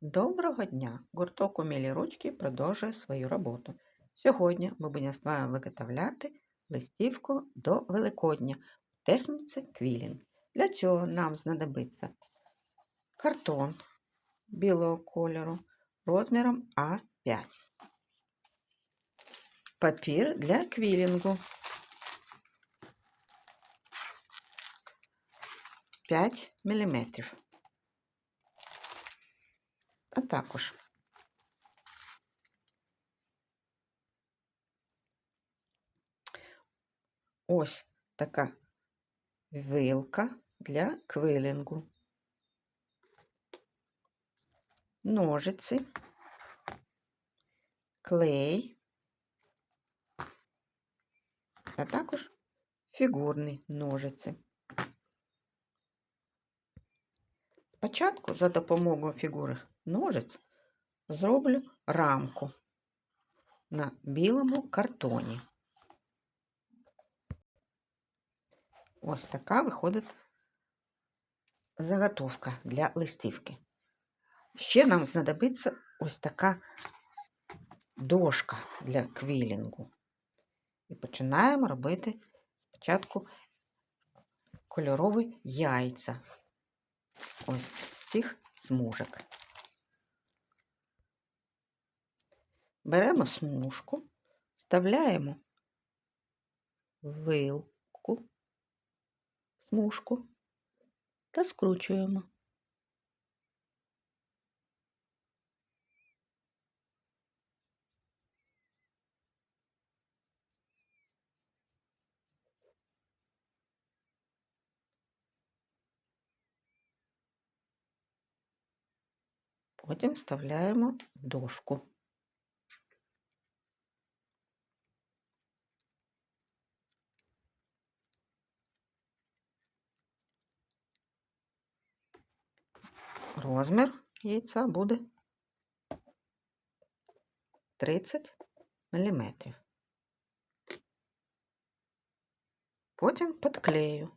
Доброго дня! Гурток «Умілі ручки» продовжує свою роботу. Сьогодні ми будемо з вами виготовляти листівку до Великодня в техніці квілінг. Для цього нам знадобиться картон білого кольору розміром А5, папір для квілінгу 5 мм. А також. Ось така вилка для квилингу, ножиці, клей, а також фігурні ножиці. Спочатку за допомогою фігури ножиць зроблю рамку на білому картоні. Ось така виходить заготовка для листівки. Ще нам знадобиться ось така дошка для квілінгу. І починаємо робити спочатку кольорові яйця. Ось з цих смужок. Беремо смужку, вставляємо вилку, смужку та скручуємо. Потім вставляємо дошку. Розмір яйця буде 30 мм. Потім підклею.